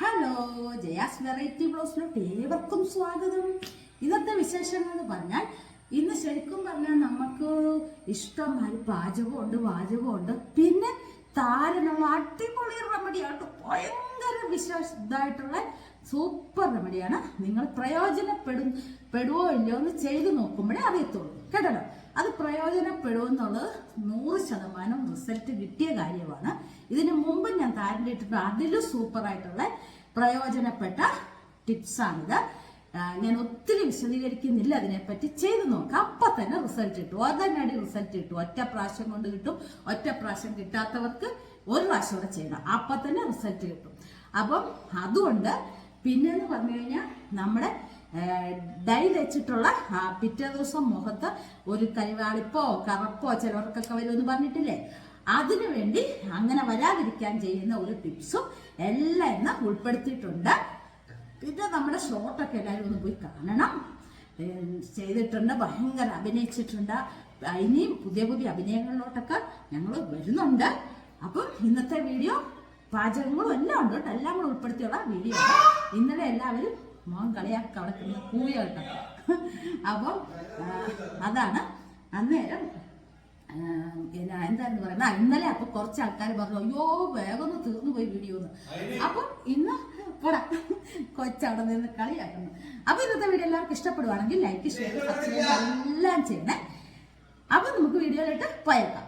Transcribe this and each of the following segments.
Hello Jaya's variety ബ്ലോസിലോട്ട് ഏവർക്കും സ്വാഗതം. ഇന്നത്തെ വിശേഷങ്ങൾ എന്ന് പറഞ്ഞാൽ ഇന്ന് ശരിക്കും പറഞ്ഞാൽ നമുക്ക് ഇഷ്ടമായി പാചകമുണ്ട് വാചകമുണ്ട്. പിന്നെ താരനുള്ള അടിപൊളി റെമഡിയായിട്ട് ഭയങ്കര വിശ്വാസമായിട്ടുള്ള സൂപ്പർ റെമഡിയാണ് നിങ്ങൾ പ്രയോജനപ്പെടും പെടുവോ ഇല്ലയോ എന്ന് ചെയ്ത് നോക്കുമ്പോഴേ അറിയത്തുള്ളൂ. കേട്ടോ അത് പ്രയോജനപ്പെടുമെന്നുള്ളത് നൂറ് ശതമാനം റിസൾട്ട് കിട്ടിയ കാര്യമാണ്. ഇതിനു മുമ്പ് ഞാൻ താരന്റെ ഇട്ടിട്ട് അതിലും സൂപ്പറായിട്ടുള്ള പ്രയോജനപ്പെട്ട ടിപ്സാണിത്. ഞാൻ ഒത്തിരി വിശദീകരിക്കുന്നില്ല. അതിനെപ്പറ്റി ചെയ്തു നോക്കാം. അപ്പൊ തന്നെ റിസൾട്ട് കിട്ടും. ഉടനടി റിസൾട്ട് കിട്ടും. ഒറ്റ പ്രാവശ്യം കൊണ്ട് കിട്ടും. ഒറ്റ പ്രാവശ്യം കിട്ടാത്തവർക്ക് ഒരു പ്രാവശ്യം കൂടെ ചെയ്യണം. അപ്പൊ തന്നെ റിസൾട്ട് കിട്ടും. അപ്പം അതുകൊണ്ട് പിന്നെന്ന് പറഞ്ഞു കഴിഞ്ഞാൽ നമ്മുടെ ഡൈ വെച്ചിട്ടുള്ള പിറ്റേ ദിവസം മുഖത്ത് ഒരു കരിവാളിപ്പോ കറുപ്പോ ചിലവർക്കൊക്കെ വരുമെന്ന് പറഞ്ഞിട്ടില്ലേ? അതിനുവേണ്ടി അങ്ങനെ വരാതിരിക്കാൻ ചെയ്യുന്ന ഒരു ടിപ്സും എല്ലാം ഇന്ന് ഉൾപ്പെടുത്തിയിട്ടുണ്ട്. പിന്നെ നമ്മുടെ ഷോട്ടൊക്കെ എല്ലാവരും ഒന്ന് പോയി കാണണം. ചെയ്തിട്ടുണ്ട് ഭയങ്കര അഭിനയിച്ചിട്ടുണ്ട്. ഇനിയും പുതിയ പുതിയ അഭിനയങ്ങളിലോട്ടൊക്കെ ഞങ്ങൾ വരുന്നുണ്ട്. അപ്പം ഇന്നത്തെ വീഡിയോ പാചകങ്ങളും എല്ലാം ഉണ്ട് എല്ലാം കൂടെ ഉൾപ്പെടുത്തിയുള്ള വീഡിയോ ഇന്നലെ എല്ലാവരും മോൻ കളിയാക്കി അവിടെ കിടന്ന് കൂവിയ കേട്ടോ അപ്പോൾ അതാണ്. അന്നേരം ആ, പിന്നെ എന്തായിരുന്നു പറയുന്നത് ഇന്നലെ അപ്പൊ കുറച്ച് ആൾക്കാർ പറഞ്ഞു അയ്യോ വേഗം തീർന്നു പോയി വീഡിയോ എന്ന് അപ്പൊ ഇന്ന് പോടാ. കൊച്ചവിടെ നിന്ന് കളിയാക്കുന്നു. അപ്പൊ ഇന്നത്തെ വീഡിയോ എല്ലാവർക്കും ഇഷ്ടപ്പെടുവാണെങ്കിൽ ലൈക്ക് ഷെയർ സബ്സ്ക്രൈബ് എല്ലാം ചെയ്യണേ. അപ്പൊ നമുക്ക് വീഡിയോയിലിട്ട് പോയേക്കാം.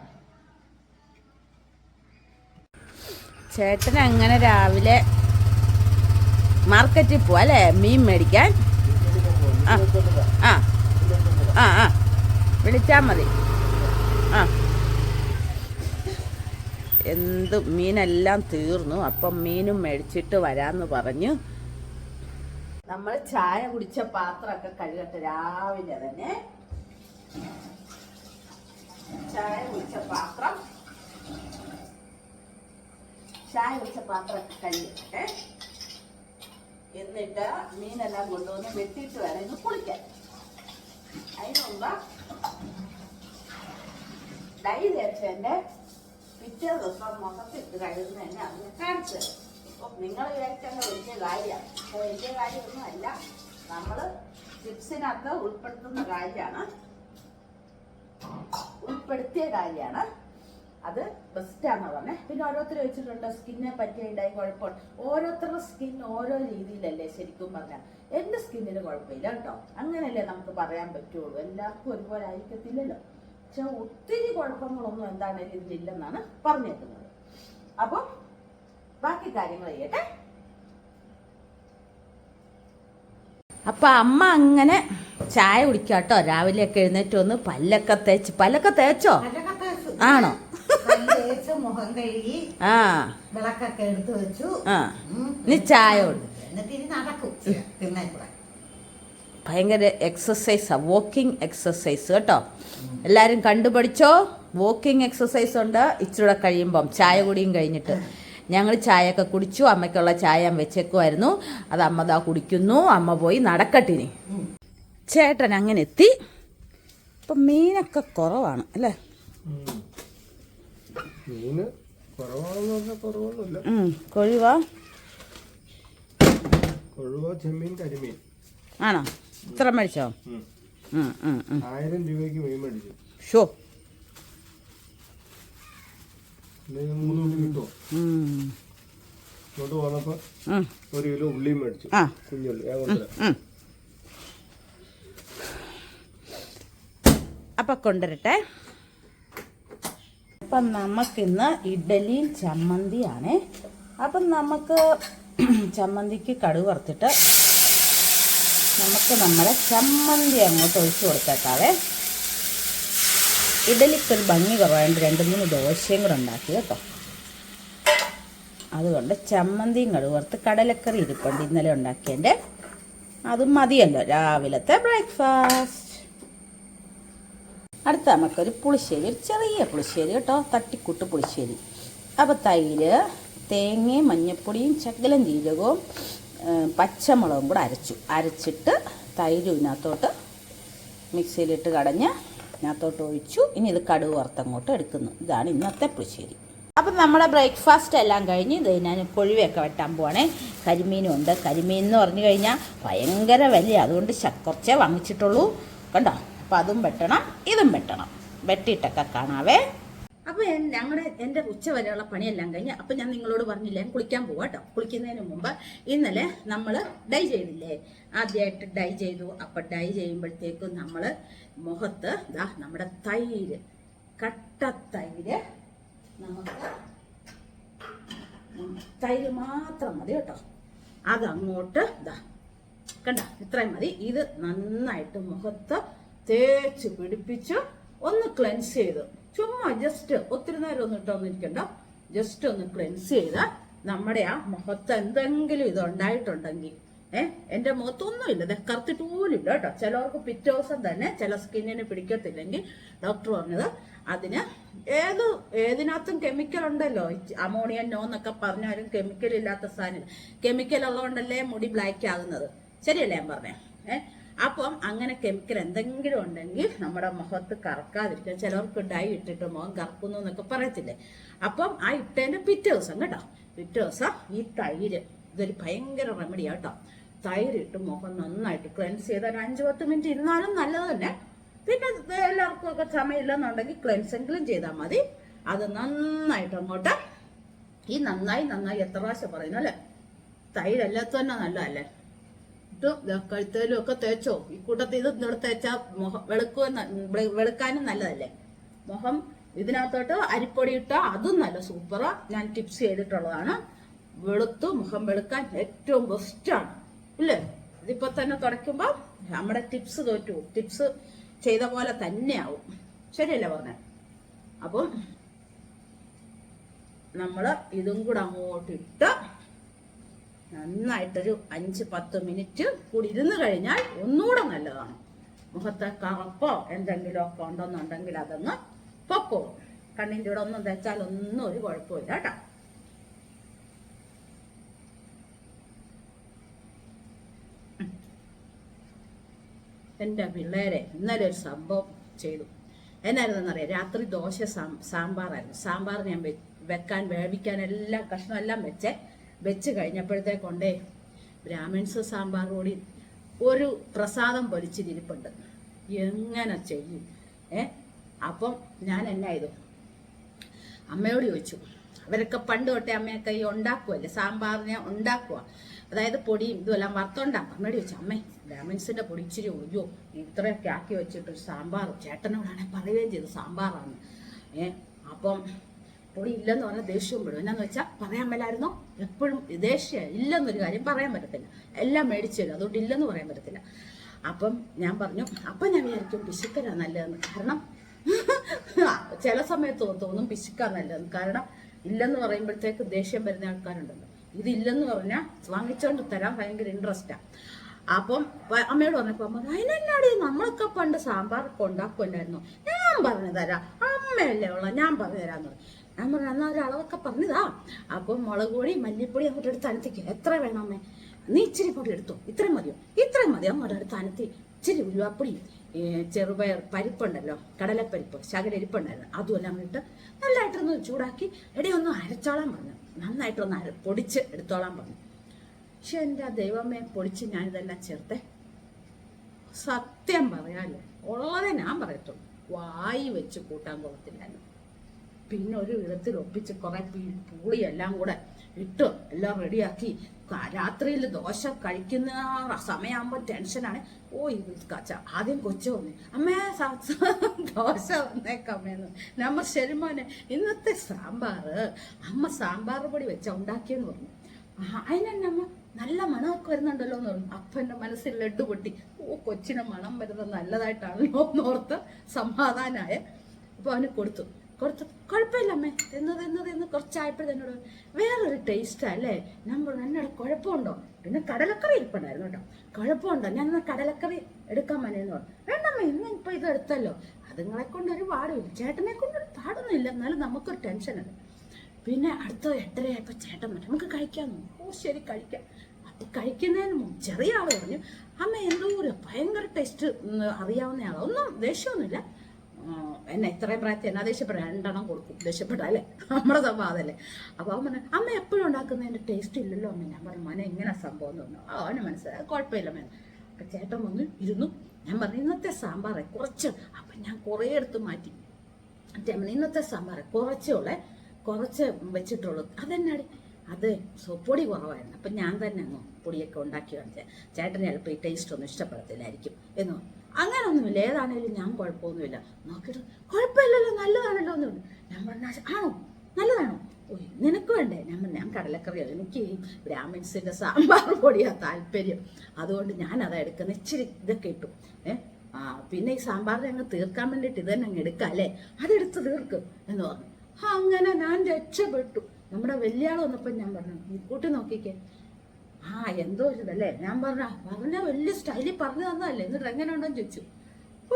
ചേട്ടൻ അങ്ങനെ രാവിലെ മാർക്കറ്റിൽ പോവാ അല്ലേ? മീൻ മേടിക്കാൻ. ആ ആ ആ ആ. വിളിച്ചാൽ മതി. ആ. എന്ത് മീനെല്ലാം തീർന്നു. അപ്പം മീനും മേടിച്ചിട്ട് വരാമെന്ന് പറഞ്ഞു. നമ്മൾ ചായ കുടിച്ച പാത്രമൊക്കെ കഴുകട്ടെ രാവിലെ തന്നെ. ചായ കുടിച്ച പാത്രം. ചായ കുടിച്ച പാത്രമൊക്കെ കഴുകട്ടെ. എന്നിട്ട് മീനെല്ലാം കൊണ്ടുവന്ന് വെട്ടിയിട്ട് വേണം ഇന്ന് കുളിക്കാൻ. അതിന് മുമ്പ് ഡൈ തേച്ചതിന്റെ പിറ്റേ ദിവസം മുഖത്തിട്ട് കഴുകുന്നതന്നെ അതിനെ കാണിച്ചു തരും. അപ്പം നിങ്ങൾ വിചാരിച്ചങ്ങ് വലിയ കാര്യമാണ്. അപ്പോൾ വലിയ കാര്യമൊന്നും അല്ല. നമ്മൾ ചിപ്സിനകത്ത് ഉൾപ്പെടുത്തുന്ന കാര്യമാണ്. ഉൾപ്പെടുത്തിയ കാര്യമാണ്. അത് ബെസ്റ്റാന്ന് പറഞ്ഞത് പിന്നെ ഓരോരുത്തർ വെച്ചിട്ടുണ്ട് സ്കിന്നെ പറ്റിയ ഉണ്ടായി കുഴപ്പമുണ്ട് ഓരോരുത്തരുടെ സ്കിൻ ഓരോ രീതിയിലല്ലേ ശരിക്കും പറഞ്ഞാൽ എന്റെ സ്കിന്നിന് കുഴപ്പമില്ല കേട്ടോ. അങ്ങനെയല്ലേ നമുക്ക് പറയാൻ പറ്റുള്ളൂ. എല്ലാവർക്കും ഒരുപോലെ ആയിരിക്കത്തില്ലല്ലോ. പക്ഷെ ഒത്തിരി കുഴപ്പങ്ങളൊന്നും എന്താണ് ഇതിലില്ലെന്നാണ് പറഞ്ഞേക്കുന്നത്. അപ്പം ബാക്കി കാര്യങ്ങൾ ചെയ്യട്ടെ. അപ്പൊ അമ്മ അങ്ങനെ ചായ കുടിക്കാട്ടോ. രാവിലെയൊക്കെ എഴുന്നേറ്റ് വന്ന് പല്ലൊക്കെ തേച്ച്? പല്ലൊക്കെ തേച്ചോ. ആണോ? തേച്ച് മുഖം കഴുകി ആ. വിളക്കൊക്കെ എടുത്തു വെച്ചു. ആ. ഇനി ചായ ഉണ്ട്. എന്നിട്ട് ഇനി നടക്കും. കൂടെ. ഭയങ്കര എക്സസൈസാ വാക്കിംഗ് എക്സസൈസ് കേട്ടോ. എല്ലാരും കണ്ടുപഠിച്ചോ? വോക്കിംഗ് എക്സസൈസ് ഉണ്ട്. ഇച്ചിരൂടെ കഴിയുമ്പം ചായ കുടിയും കഴിഞ്ഞിട്ട്. ഞങ്ങൾ ചായയൊക്കെ കുടിച്ചു. അമ്മയ്ക്കുള്ള ചായ വെച്ചേക്കുമായിരുന്നു അത് അമ്മ ദാ കുടിക്കുന്നു. അമ്മ പോയി നടക്കട്ടിനി ചേട്ടൻ അങ്ങനെ എത്തി. ഇപ്പം മീനൊക്കെ കുറവാണ് അല്ലേ? മീന് കുറവാണെന്ന് പറഞ്ഞാൽ കുറവൊന്നുമില്ല. ഉം, കൊഴുവാ. കൊഴുവ ചെമ്മീൻ കരിമീൻ. ആണോ? ഇത്ര മേടിച്ചോ. ആയിരം രൂപയ്ക്ക് മീൻ മേടിച്ചു. ഷോ മൂന്ന് ഉള്ളി കിട്ടുമോ ഉം, ഇങ്ങോട്ട് പോന്നപ്പോ ഒരു കിലോ ഉള്ളിയും മേടിച്ചു. ആ. കുഞ്ഞുള്ളി ഞാൻ കൊണ്ടുവരാം. ഉം. അപ്പൊ കൊണ്ടുവരട്ടെ. അപ്പം നമുക്കിന്ന് ഇഡലിയും ചമ്മന്തിയാണ്. അപ്പം നമുക്ക് ചമ്മന്തിക്ക് കടുക് വറുത്തിട്ട് നമുക്ക് നമ്മുടെ ചമ്മന്തി അങ്ങോട്ട് ഒഴിച്ചു കൊടുത്തേക്കാവേ. ഇഡലിക്കൊരു ഭംഗി കുറവായതുകൊണ്ട് രണ്ട് മൂന്ന് ദോശയും കൂടെ ഉണ്ടാക്കി കേട്ടോ. അതുകൊണ്ട് ചമ്മന്തിയും കടുക് വറുത്ത് കടലക്കറി ഇരിപ്പുണ്ട് ഇന്നലെ ഉണ്ടാക്കിയതിന്റെ. അതും മതിയല്ലോ രാവിലത്തെ ബ്രേക്ക്ഫാസ്റ്റ്. അടുത്ത നമുക്കൊരു പുളിശ്ശേരി ഒരു ചെറിയ പുളിശ്ശേരി കേട്ടോ തട്ടിക്കൂട്ട് പുളിശ്ശേരി. അപ്പോൾ തൈര് തേങ്ങയും മഞ്ഞപ്പൊടിയും ചക്കലം ജീരകവും പച്ചമുളകും കൂടെ അരച്ചു. അരച്ചിട്ട് തൈര് ഇതിനകത്തോട്ട് മിക്സിയിലിട്ട് കടഞ്ഞ് ഇതിനകത്തോട്ട് ഒഴിച്ചു. ഇനി ഇത് കടുക് വറുത്തങ്ങോട്ട് എടുക്കുന്നു. ഇതാണ് ഇന്നത്തെ പുളിശ്ശേരി. അപ്പം നമ്മുടെ ബ്രേക്ക്ഫാസ്റ്റ് എല്ലാം കഴിഞ്ഞ് ഇത് ഞാൻ കൊഴുവയൊക്കെ വെട്ടാൻ പോവാണേ. കരിമീനും ഉണ്ട്. കരിമീൻ എന്ന് പറഞ്ഞു കഴിഞ്ഞാൽ ഭയങ്കര വലിയ. അതുകൊണ്ട് കുറച്ചേ വാങ്ങിച്ചിട്ടുള്ളൂ. കണ്ടോ? അപ്പം അതും വെട്ടണം ഇതും വെട്ടണം. വെട്ടിയിട്ടൊക്കെ കാണാവേ. അപ്പോൾ ഞങ്ങളുടെ എന്റെ ഉച്ച വരെയുള്ള പണിയെല്ലാം കഴിഞ്ഞ് അപ്പം ഞാൻ നിങ്ങളോട് പറഞ്ഞില്ലേ കുളിക്കാൻ പോവാം കേട്ടോ കുളിക്കുന്നതിന് മുമ്പ് ഇന്നലെ നമ്മൾ ഡൈ ചെയ്തില്ലേ? ആദ്യമായിട്ട് ഡൈ ചെയ്തു. അപ്പം ഡൈ ചെയ്യുമ്പോഴത്തേക്കും നമ്മൾ മുഖത്ത് ദാ നമ്മുടെ തൈര് കട്ട തൈര് നമുക്ക് തൈര് മാത്രം മതി കേട്ടോ. അതങ്ങോട്ട് ഇതാ കണ്ട ഇത്രയും മതി. ഇത് നന്നായിട്ട് മുഖത്ത് തേച്ച് പിടിപ്പിച്ച് ഒന്ന് ക്ലെൻസ് ചെയ്ത്. ചുമ്മാ ജസ്റ്റ് ഒത്തിരി നേരം ഒന്നും ഇട്ടൊന്നിരിക്കണ്ട. ജസ്റ്റ് ഒന്ന് ക്ലെൻസ് ചെയ്ത് നമ്മുടെ ആ മുഖത്ത് എന്തെങ്കിലും ഇത് ഉണ്ടായിട്ടുണ്ടെങ്കിൽ ഏഹ് എന്റെ മുഖത്തൊന്നുമില്ല ഇത് കറുത്തിട്ട് പോലും ഇല്ല കേട്ടോ. ചിലവർക്ക് പിറ്റേ ദിവസം തന്നെ ചില സ്കിന്നിന് പിടിക്കത്തില്ലെങ്കിൽ ഡോക്ടർ പറഞ്ഞത് അതിന് ഏത് ഏതിനകത്തും കെമിക്കൽ ഉണ്ടല്ലോ. അമോണിയ നോ എന്നൊക്കെ പറഞ്ഞാലും കെമിക്കൽ ഇല്ലാത്ത സാധനം. കെമിക്കൽ ഉള്ളതുകൊണ്ടല്ലേ മുടി ബ്ലാക്ക് ആകുന്നത്. ശരിയല്ലേ ഞാൻ പറഞ്ഞേ? ഏഹ് അപ്പം അങ്ങനെ കെമിക്കൽ എന്തെങ്കിലും ഉണ്ടെങ്കിൽ നമ്മുടെ മുഖത്ത് കറക്കാതിരിക്കാൻ ചിലവർക്ക് ഡൈ ഇട്ടിട്ട് മുഖം കറക്കുന്നു എന്നൊക്കെ പറയത്തില്ലേ? അപ്പം ആ ഇട്ടതിന്റെ പിറ്റേ ദിവസം കേട്ടോ പിറ്റേ ദിവസം ഈ തൈര് ഇതൊരു ഭയങ്കര റെമഡി കേട്ടോ. തൈര് ഇട്ട് മുഖം നന്നായിട്ട് ക്ലെൻസ് ചെയ്ത് ഒരു അഞ്ച് പത്ത് മിനിറ്റ് ഇരുന്നാലും നല്ലത് തന്നെ. പിന്നെ എല്ലാവർക്കും ഒക്കെ സമയമില്ലെന്നുണ്ടെങ്കിൽ ക്ലെൻസെങ്കിലും ചെയ്താൽ മതി. അത് നന്നായിട്ട് അങ്ങോട്ട് ഈ നന്നായി നന്നായി എത്ര പ്രാവശ്യം പറയുന്നു തൈര് തന്നെ നല്ലതല്ലേ? കഴുത്തലും കഴുത്തേലും ഒക്കെ തേച്ചോ? ഈ കൂട്ടത്തിൽ ഇത് ഇവിടെ തേച്ചാൽ മുഖം വെളുക്കുവെന്ന് വെളുക്കാനും നല്ലതല്ലേ? മുഖം ഇതിനകത്തോട്ട് അരിപ്പൊടി ഇട്ടാൽ അതും നല്ല സൂപ്പറാ ഞാൻ ടിപ്സ് ചെയ്തിട്ടുള്ളതാണ്. വെളുത്തു മുഖം വെളുക്കാൻ ഏറ്റവും ബെസ്റ്റാണ് ഇല്ലേ? ഇതിപ്പോ തന്നെ തുടയ്ക്കുമ്പോൾ നമ്മുടെ ടിപ്സ് തോറ്റു. ടിപ്സ് ചെയ്ത പോലെ തന്നെയാവും. ശരിയല്ലേ പറഞ്ഞ? അപ്പം നമ്മൾ ഇതും കൂടെ അങ്ങോട്ട് ഇട്ട് നന്നായിട്ടൊരു അഞ്ച് പത്ത് മിനിറ്റ് കൂടി ഇരുന്ന് കഴിഞ്ഞാൽ ഒന്നുകൂടെ നല്ലതാണ്. മുഖത്തെ കറുപ്പോ എന്തെങ്കിലും ഒക്കെ ഉണ്ടെന്നുണ്ടെങ്കിൽ അതൊന്ന് പൊക്കോ. കണ്ണിന്റെ ഇവിടെ ഒന്നും തേച്ചാൽ ഒന്നും ഒരു കുഴപ്പമില്ല കേട്ടോ. എന്റെ പിള്ളേരെ ഇന്നലെ ഒരു സംഭവം ചെയ്തു. എന്നായിരുന്നെന്നറിയാം? രാത്രി ദോശ സാമ്പാറായിരുന്നു. സാമ്പാർ ഞാൻ വെക്കാൻ വേവിക്കാൻ എല്ലാം കഷ്ണം എല്ലാം വെച്ചേ. വെച്ച് കഴിഞ്ഞപ്പോഴത്തേക്കൊണ്ടേ ബ്രാഹ്മിൺസ് സാമ്പാർ കൂടി ഒരു പ്രസാദം പൊലിച്ചിരിപ്പുണ്ട് എങ്ങനെ ചെയ്യും? ഏ? അപ്പം ഞാൻ എന്നാ അമ്മയോട് ചോദിച്ചു. അവരൊക്കെ പണ്ട് തൊട്ടേ അമ്മയൊക്കെ ഈ ഉണ്ടാക്കുമല്ലേ സാമ്പാറിനെ ഉണ്ടാക്കുക അതായത് പൊടിയും ഇതുമെല്ലാം വറുത്തുണ്ടാക്കും അമ്മയോട് ചോദിച്ചു അമ്മേ ബ്രാഹ്മിൻസിന്റെ പൊടി ഇച്ചിരി ഒഴിയോ? ഇത്രയൊക്കെ ആക്കി വെച്ചിട്ടൊരു സാമ്പാർ. ചേട്ടനോടാണെ പറയുകയും ചെയ്തു സാമ്പാറാണ്. ഏ? അപ്പം പൊടി ഇല്ലെന്ന് പറഞ്ഞാൽ ദേഷ്യവും പെടും. എന്നാന്ന് വെച്ചാൽ പറയാൻ മേലായിരുന്നോ? എപ്പോഴും ദേഷ്യം ഇല്ലെന്നൊരു കാര്യം പറയാൻ പറ്റത്തില്ല. എല്ലാം മേടിച്ചു തരും. അതുകൊണ്ട് ഇല്ലെന്ന് പറയാൻ പറ്റത്തില്ല. അപ്പം ഞാൻ പറഞ്ഞു അപ്പം ഞാൻ വിചാരിക്കും പിശുക്കരാ നല്ലതെന്ന്. കാരണം ചില സമയത്ത് തോന്നും പിശുക്കാ നല്ലതെന്ന്. കാരണം ഇല്ലെന്ന് പറയുമ്പോഴത്തേക്ക് ദേഷ്യം വരുന്ന ആൾക്കാരുണ്ടല്ലോ. ഇതില്ലെന്ന് പറഞ്ഞാൽ വാങ്ങിച്ചോണ്ട് തരാൻ ഭയങ്കര ഇൻട്രസ്റ്റാ അപ്പം അമ്മയോട് പറഞ്ഞപ്പോ അമ്മ അതിനെന്നാടി? നമ്മളൊക്കെ പണ്ട് സാമ്പാറൊക്കെ ഉണ്ടാക്കുമല്ലായിരുന്നു ഞാൻ പറഞ്ഞു തരാം. അമ്മയല്ലേ ഉള്ള ഞാൻ പറഞ്ഞു തരാന്ന് പറഞ്ഞു. ഞാൻ പറഞ്ഞു ഒരു അളവൊക്കെ പറഞ്ഞതാ. അപ്പം മുളക് പൊടി മല്ലിപ്പൊടി അങ്ങോട്ട് എടുത്ത് അനത്തിക്ക്. എത്ര വേണം അമ്മേ? നീ ഇച്ചിരി പൊടി എടുത്തോ. ഇത്രയും മതിയോ? ഇത്രയും മതി അങ്ങോട്ട് എടുത്ത് അനത്തി. ഇച്ചിരി ഉരുവാപ്പൊടി ചെറുപയർ പരിപ്പുണ്ടല്ലോ കടലപ്പരിപ്പ് അതും എല്ലാം ഇട്ട് നല്ലതായിട്ടൊന്ന് ചൂടാക്കി. എടി ഒന്ന് അരച്ചോളാൻ പറഞ്ഞു. നന്നായിട്ടൊന്ന് അര പൊടിച്ച് എടുത്തോളാൻ പറഞ്ഞു. പക്ഷെ എന്റെ ആ ദൈവമേ പൊടിച്ച് ഞാനിതെല്ലാം ചേർത്തെ. സത്യം പറയാല്ലേ ഉള്ളതേ ഞാൻ പറയത്തുള്ളൂ. വായി വെച്ച് കൂട്ടാൻ കൊള്ളത്തില്ലായിരുന്നു പിന്നെ ഒരു വിധത്തിൽ ഒപ്പിച്ച് കുറെ പൂളി എല്ലാം കൂടെ ഇട്ട് എല്ലാം റെഡിയാക്കി. രാത്രിയിൽ ദോശ കഴിക്കുന്ന സമയമാകുമ്പോൾ ടെൻഷനാണ് ഓ ഇത് കച്ച ആദ്യം കൊച്ചു വന്നേ. അമ്മേ ദോശ വന്നേക്കമ്മേന്ന് നമ്മ ശരിമോനെ ഇന്നത്തെ സാമ്പാർ അമ്മ സാമ്പാർ പൊടി വെച്ച ഉണ്ടാക്കിയെന്ന് പറഞ്ഞു. അതിനെന്നെ അമ്മ നല്ല മണമൊക്കെ വരുന്നുണ്ടല്ലോ എന്ന് പറഞ്ഞു. അപ്പന്റെ മനസ്സിൽ ലഡ്ഡു പൊട്ടി. ഓ കൊച്ചിന് മണം വരുന്നത് നല്ലതായിട്ടാണല്ലോ എന്നോർത്ത് സമാധാനായ അപ്പൊ അവന് കൊടുത്തു. കൊടുത്തു കുഴപ്പമില്ല അമ്മേ തിന്ന് തിന്ന് എന്നോട് പറഞ്ഞു, വേറൊരു ടേസ്റ്റാ അല്ലേ? ഞാൻ പറഞ്ഞു എന്നോട് കുഴപ്പമുണ്ടോ? പിന്നെ കടലക്കറി ഇരിപ്പുണ്ടായിരുന്നു കേട്ടോ. കുഴപ്പമുണ്ടോ? ഞാൻ കടലക്കറി എടുക്കാൻ മതിയെന്ന് പറഞ്ഞു. വേണ്ടമ്മേ ഇന്ന് ഇപ്പൊ ഇത് എടുത്തല്ലോ. അതുങ്ങളെ കൊണ്ട് ഒരു പാടുമില്ല ചേട്ടനെ കൊണ്ട് ഒരു പാടൊന്നുമില്ല എന്നാലും നമുക്കൊരു ടെൻഷനുണ്ട് പിന്നെ അടുത്ത എട്ടരയായപ്പോ ചേട്ടൻ പറഞ്ഞു നമുക്ക് കഴിക്കാമെന്ന് ഓ ശരി കഴിക്കാം. അപ്പൊ കഴിക്കുന്നതിന് മുമ്പ് ചെറിയ ആൾ പറഞ്ഞു അമ്മ എന്തോ ഒരു ഭയങ്കര ടേസ്റ്റ് അറിയാവുന്ന ആളാണ് ഒന്നും ദേഷ്യമൊന്നുമില്ല. എന്നെ ഇത്രയും പ്രായത്തിൽ എന്നാ ദേഷ്യപ്പെടാം രണ്ടെണ്ണം കൊടുക്കും. ദേഷ്യപ്പെടാം അല്ലേ? നമ്മുടെ സ്വഭാവം അതല്ലേ. അപ്പോൾ അവൻ പറഞ്ഞു അമ്മ എപ്പോഴും ഉണ്ടാക്കുന്നതിന്റെ ടേസ്റ്റ് ഇല്ലല്ലോ അമ്മ. ഞാൻ പറഞ്ഞു മോനെ എങ്ങനെ സംഭവം എന്ന് പറഞ്ഞു? അവന് മനസ്സിലായി. കുഴപ്പമില്ല മേന. അപ്പം ചേട്ടൻ വന്ന് ഇരുന്നു. ഞാൻ പറഞ്ഞു ഇന്നത്തെ സാമ്പാറേ കുറച്ച് അപ്പം ഞാൻ കുറേ എടുത്ത് മാറ്റി. മറ്റേ ഇന്നത്തെ സാമ്പാറ് കുറച്ചേ കുറച്ച് വെച്ചിട്ടുള്ളൂ. അതെന്നാടി? അത് സോപ്പൊടി കുറവായിരുന്നു. അപ്പം ഞാൻ തന്നെ അങ്ങ് പൊടിയൊക്കെ ഉണ്ടാക്കി കാണിച്ചേ ചേട്ടന് ചിലപ്പോൾ ഈ ടേസ്റ്റ് ഒന്നും ഇഷ്ടപ്പെടത്തില്ലായിരിക്കും എന്ന് പറഞ്ഞു. അങ്ങനൊന്നുമില്ല. ഏതാണേലും ഞാൻ കുഴപ്പമൊന്നുമില്ല. നോക്കിയിട്ട് കുഴപ്പമില്ലല്ലോ നല്ലതാണല്ലോ പറഞ്ഞു. ഞാൻ പറഞ്ഞാൽ ആണോ? നല്ലതാണോ? ഓ നിനക്ക് വേണ്ടേ? ഞാൻ ഞാൻ കടലക്കറിയോ എനിക്ക് ബ്രാഹ്മിൻസിന്റെ സാമ്പാർ പൊടിയാ താല്പര്യം. അതുകൊണ്ട് ഞാൻ അതാ എടുക്കുന്ന ഇച്ചിരി ഇതൊക്കെ ഇട്ടു. ഏ ആ പിന്നെ ഈ സാമ്പാറിനെ അങ്ങ് തീർക്കാൻ വേണ്ടിയിട്ട് ഇത് അങ്ങ് എടുക്കാം അല്ലേ? അതെടുത്ത് തീർക്കും എന്ന് പറഞ്ഞു. അങ്ങനെ ഞാൻ രക്ഷപ്പെട്ടു. നമ്മുടെ വലിയ ആൾ വന്നപ്പോൾ ഞാൻ പറഞ്ഞു "ഈ കൂട്ടി നോക്കിക്കേ ആ എന്തോ ഒരു ഞാൻ പറഞ്ഞ പറഞ്ഞ വലിയ സ്റ്റൈലിൽ പറഞ്ഞു തന്നതല്ലേ? എന്നിട്ട് എങ്ങനെ ഉണ്ടെന്ന് ചോദിച്ചു.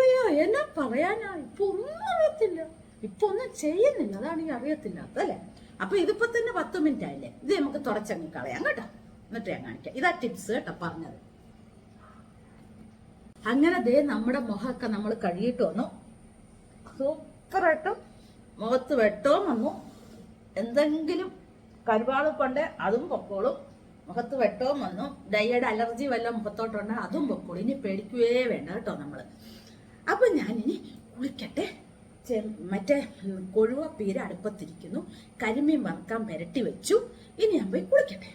അയ്യോ എന്നാ പറയാനാ? ഇപ്പൊ ഒന്നും അറിയത്തില്ല. ഇപ്പൊ ഒന്നും ചെയ്യുന്നില്ല. അതാണ് ഈ അറിയത്തില്ലാത്ത അല്ലേ? അപ്പൊ ഇതിപ്പോ തന്നെ പത്ത് മിനിറ്റ് ആയില്ലേ? ഇത് നമുക്ക് തുടച്ചങ്ങ് കളയാം കേട്ടോ. എന്നിട്ട് ഞാൻ കാണിക്കാം. ഇതാ ടിപ്സ് കേട്ടോ പറഞ്ഞത്. അങ്ങനെ ദേ നമ്മുടെ മുഖമൊക്കെ നമ്മൾ കഴുകിയിട്ട് വന്നു. സൂപ്പറായിട്ടും മുഖത്ത് വെട്ടവും വന്നു. എന്തെങ്കിലും കരുവാൾ കൊണ്ട് അതും പൊക്കോളും. മുഖത്ത് വെട്ടവും വന്നു. ഡയയുടെ അലർജി വല്ല മുഖത്തോട്ടുണ്ട് അതും പൊക്കോളും. ഇനി പേടിക്കുകയേ വേണ്ട കേട്ടോ നമ്മൾ അപ്പം ഞാനിനി കുളിക്കട്ടെ. മറ്റേ കൊഴുവ പീര അടുപ്പത്തിരിക്കുന്നു. കരിമീൻ വറുക്കാൻ പുരട്ടി വെച്ചു. ഇനി ഞാൻ പോയി കുളിക്കട്ടെ.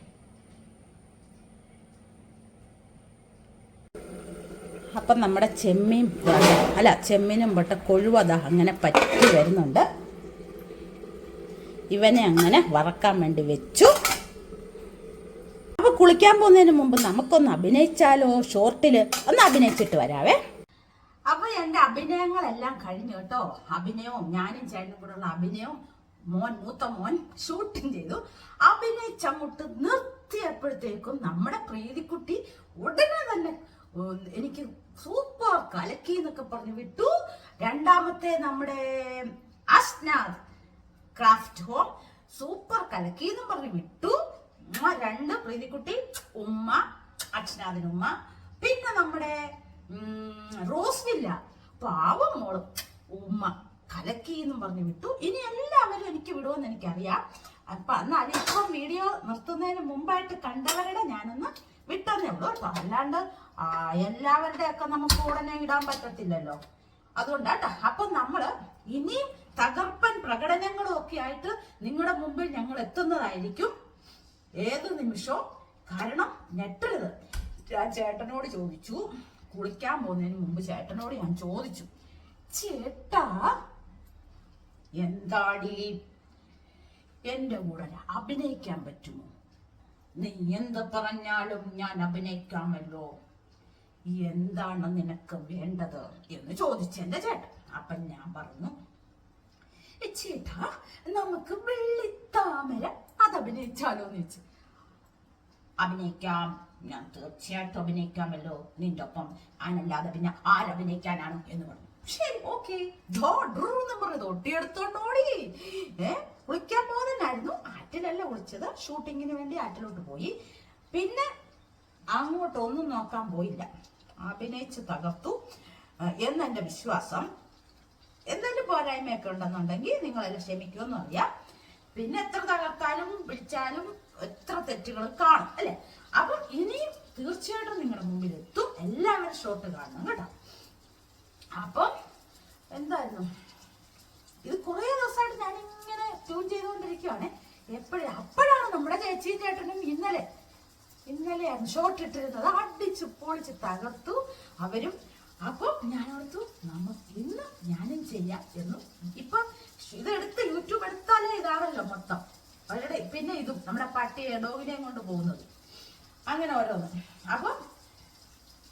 അപ്പം നമ്മുടെ ചെമ്മീൻ ദാ, അല്ല ചെമ്മീനും പൊട്ട കൊഴുവതാ അങ്ങനെ പറ്റി വരുന്നുണ്ട്. ഇവനെ അങ്ങനെ വറക്കാൻ വേണ്ടി വെച്ചു. കുളിക്കാൻ പോകുന്നതിന് മുമ്പ് നമുക്കൊന്ന് അഭിനയിച്ചാലോ? ഷോർട്ടിൽ ഒന്ന് അഭിനയിച്ചിട്ട് വരാവേ. അപ്പൊ എന്റെ അഭിനയങ്ങളെല്ലാം കഴിഞ്ഞു കേട്ടോ. അഭിനയവും ഞാനും ചേട്ടനും കൂടെ ഉള്ള അഭിനയവും മോൻ മൂത്ത മോൻ ഷൂട്ടിങ് ചെയ്തു. അഭിനയിച്ചങ്ങോട്ട് നിർത്തിയപ്പോഴത്തേക്കും നമ്മുടെ പ്രീതിക്കുട്ടി ഉടനെ തന്നെ എനിക്ക് സൂപ്പർ കലക്കി എന്നൊക്കെ പറഞ്ഞു വിട്ടു. രണ്ടാമത്തെ നമ്മുടെ അസ്നാദ് ക്രാഫ്റ്റ് ഹോം സൂപ്പർ കലക്കി എന്നും പറഞ്ഞു വിട്ടു. ഉമ്മ രണ്ട് പ്രീതിക്കുട്ടി ഉമ്മ അച്ഛനാഥിന് ഉമ്മ. പിന്നെ നമ്മുടെ റോസ്വില്ല. റോസ് പാവം മോൾ. ഉമ്മ കലക്കി എന്നും പറഞ്ഞ് വിട്ടു. ഇനി എല്ലാവരും എനിക്ക് വിടുമെന്ന് എനിക്കറിയാം. അപ്പൊ എന്നാലും ഇപ്പം വീഡിയോ നിർത്തുന്നതിന് മുമ്പായിട്ട് കണ്ടവരുടെ ഞാനൊന്ന് വിട്ടെന്നേ ഉള്ളൂ കേട്ടോ. അല്ലാണ്ട് എല്ലാവരുടെ ഒക്കെ നമുക്ക് ഉടനെ ഇടാൻ പറ്റത്തില്ലല്ലോ. അതുകൊണ്ടാട്ടോ. അപ്പൊ നമ്മൾ ഇനിയും തകർപ്പൻ പ്രകടനങ്ങളും ഒക്കെ ആയിട്ട് നിങ്ങളുടെ മുമ്പിൽ ഞങ്ങൾ എത്തുന്നതായിരിക്കും. ഏത് നിമിഷവും കാരണം ഞെട്ടരുത്. ഞാൻ ചേട്ടനോട് ചോദിച്ചു കുളിക്കാൻ പോകുന്നതിന് മുമ്പ് ചേട്ടനോട് ഞാൻ ചോദിച്ചു ചേട്ടാ എന്താടി? എന്റെ കൂടെ അഭിനയിക്കാൻ പറ്റുമോ? നീ എന്ത് പറഞ്ഞാലും ഞാൻ അഭിനയിക്കാമല്ലോ. എന്താണ് നിനക്ക് വേണ്ടത്? എന്ന് ചോദിച്ചു എന്റെ ചേട്ടൻ. അപ്പൊ ഞാൻ പറഞ്ഞു "ഏ, ചേട്ടാ നമുക്ക് വെള്ളിത്താമര അത് അഭിനയിച്ചാലോ എന്ന് ചോദിച്ചു. അഭിനയിക്കാം ഞാൻ തീർച്ചയായിട്ടും അഭിനയിക്കാമല്ലോ നിന്റെ ഒപ്പം ഞാനല്ലാതെ പിന്നെ ആരഭിനയിക്കാനാണ് എന്ന് പറഞ്ഞു. ശരി ഓക്കെ. പറഞ്ഞത്. ഒട്ടിയെടുത്തോണ്ടോടി. ഏ കുളിക്കാൻ പോകുന്നതിനായിരുന്നു ആറ്റിലല്ല കുളിച്ചത് ഷൂട്ടിങ്ങിന് വേണ്ടി ആറ്റിലോട്ട് പോയി. പിന്നെ അങ്ങോട്ട് ഒന്നും നോക്കാൻ പോയില്ല. അഭിനയിച്ച് തകർത്തു. എന്നെ എന്നെന്റെ വിശ്വാസം എന്തെങ്കിലും പോരായ്മയൊക്കെ ഉണ്ടെന്നുണ്ടെങ്കിൽ നിങ്ങളെല്ലാം ക്ഷമിക്കുമെന്ന് അറിയാം. പിന്നെ എത്ര തകർത്താലും പിടിച്ചാലും എത്ര തെറ്റുകൾ കാണും അല്ലെ? അപ്പൊ ഇനിയും തീർച്ചയായിട്ടും നിങ്ങളുടെ മുമ്പിൽ എത്തും. എല്ലാവരും ഷോട്ട് കാണണം കേട്ടോ. അപ്പം എന്തായിരുന്നു? ഇത് കുറേ ദിവസമായിട്ട് ഞാൻ ഇങ്ങനെ ട്യൂൺ ചെയ്തുകൊണ്ടിരിക്കുവാണ്. എപ്പോഴും അപ്പോഴാണ് നമ്മുടെ ചേച്ചി ചേട്ടനും ഇന്നലെ ഇന്നലെയാണ് ഷോട്ട് ഇട്ടിരുന്നത്. അടിച്ച് പൊളിച്ച് തകർത്തു. അവരും അപ്പം ഞാൻ ഓർത്തു നമുക്ക് ഇന്ന് ഞാനും ചെയ്യാം എന്നും. ഇപ്പം ഇതെടുത്ത് യൂട്യൂബ് എടുത്താലേ ഇതാണല്ലോ മൊത്തം. പിന്നെ ഇതും നമ്മുടെ പട്ടിയെ ഡോഗിനെയും കൊണ്ട് പോകുന്നത്. അങ്ങനെ ഓരോന്ന്. അപ്പം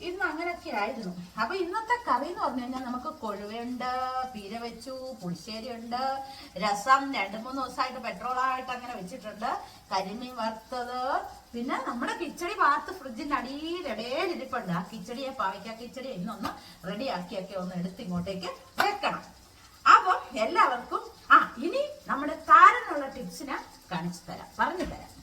ഇന്ന് അങ്ങനെയൊക്കെ ആയിരുന്നു. അപ്പൊ ഇന്നത്തെ കറി എന്ന് പറഞ്ഞു കഴിഞ്ഞാൽ നമുക്ക് കൊഴുവയുണ്ട് പീര വെച്ചു പുളിശ്ശേരി ഉണ്ട് രസം രണ്ട് മൂന്ന് ദിവസമായിട്ട് പെട്രോളായിട്ട് അങ്ങനെ വെച്ചിട്ടുണ്ട്. കരിമീൻ വറുത്തത് പിന്നെ നമ്മുടെ കിച്ചടി ഭാഗത്ത് ഫ്രിഡ്ജിന്റെ അടിയിൽ ഇടയിലിരിപ്പുണ്ട് ആ കിച്ചടിയെ പാവയ്ക്ക കിച്ചടി ഇന്നൊന്ന് റെഡിയാക്കിയൊക്കെ ഒന്ന് എടുത്ത് ഇങ്ങോട്ടേക്ക് വെക്കണം. അപ്പൊ എല്ലാവർക്കും ആ ഇനി നമ്മുടെ താരനുള്ള ടിപ്സിനെ കാണിച്ചു തരാം. പറഞ്ഞു തരാം.